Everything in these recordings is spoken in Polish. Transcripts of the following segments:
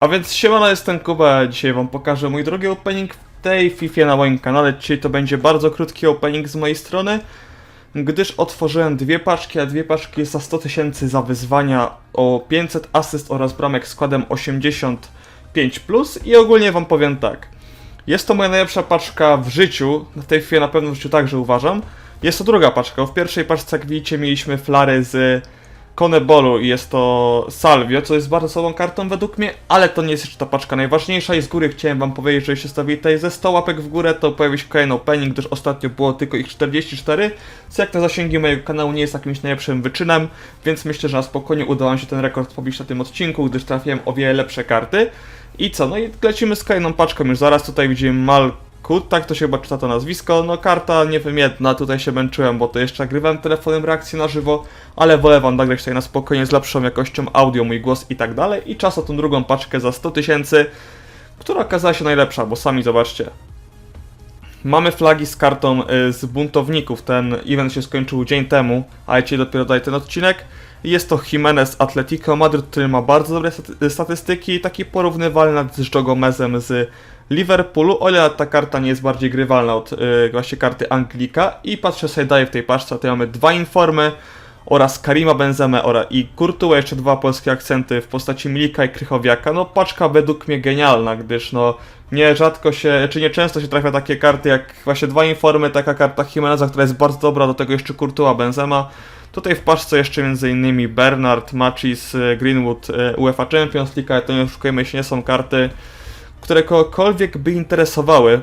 A więc siemano, jestem Kuba, dzisiaj wam pokażę mój drugi opening w tej FIFA na moim kanale. Dzisiaj to będzie bardzo krótki opening z mojej strony, gdyż otworzyłem dwie paczki, a dwie paczki za 100 tysięcy za wyzwania o 500 asyst oraz bramek składem 85+, plus i ogólnie wam powiem tak. Jest to moja najlepsza paczka w życiu, w tej chwili na pewno w życiu także uważam. Jest to druga paczka, w pierwszej paczce jak widzicie mieliśmy flary z Konebolu i jest to Salvio, co jest bardzo słabą kartą według mnie, ale to nie jest jeszcze ta paczka najważniejsza i z góry chciałem wam powiedzieć, że jeśli stawili tutaj ze 100 łapek w górę, to pojawi się kolejny opening, gdyż ostatnio było tylko ich 44, co jak na zasięgi mojego kanału nie jest jakimś najlepszym wyczynem, więc myślę, że na spokojnie uda wam się ten rekord pobić na tym odcinku, gdyż trafiłem o wiele lepsze karty. I co, no i lecimy z kolejną paczką, już zaraz tutaj widzimy Malkut, tak to się chyba czyta to nazwisko, no karta niewymienna, tutaj się męczyłem, bo to jeszcze nagrywałem telefonem reakcji na żywo, ale wolę wam nagrać tutaj na spokojnie z lepszą jakością audio, mój głos i tak dalej. I czas o tą drugą paczkę za 100 tysięcy, która okazała się najlepsza, bo sami zobaczcie. Mamy flagi z kartą y, z buntowników. Ten event się skończył dzień temu, a dzisiaj dopiero daję ten odcinek. Jest to Jimenez Atletico Madryt, który ma bardzo dobre staty- statystyki, taki porównywalny z Joe Gomezem z Liverpoolu, o ile ta karta nie jest bardziej grywalna od y, właśnie karty Anglika. I patrzę sobie dalej w tej paczce, tutaj mamy dwa informy oraz Karima Benzemę oraz i Kurtuła, jeszcze dwa polskie akcenty w postaci Milika i Krychowiaka. No paczka według mnie genialna, gdyż no nie rzadko się, czy nie często się trafia takie karty jak właśnie dwa informy, taka karta Jimeneza, która jest bardzo dobra, do tego jeszcze Kurtuła Benzema. Tutaj w paczce jeszcze m.in. Bernard, Machis, Greenwood, y, UEFA Champions League, ale to nie oszukujemy się, nie są karty, które kogokolwiek by interesowały.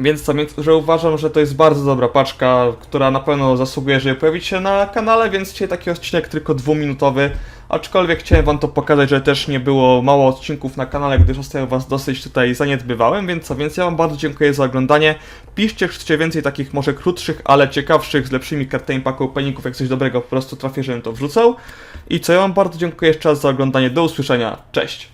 Więc co, więc, że uważam, że to jest bardzo dobra paczka, która na pewno zasługuje, żeby pojawić się na kanale, więc dzisiaj taki odcinek tylko dwuminutowy, aczkolwiek chciałem wam to pokazać, że też nie było mało odcinków na kanale, gdyż ostatnio was dosyć tutaj zaniedbywałem, więc co, więc ja wam bardzo dziękuję za oglądanie, piszcie, chcecie więcej takich może krótszych, ale ciekawszych, z lepszymi kartami pack openingów, jak coś dobrego po prostu trafię, żebym to wrzucał. I co, ja wam bardzo dziękuję jeszcze raz za oglądanie, do usłyszenia, cześć!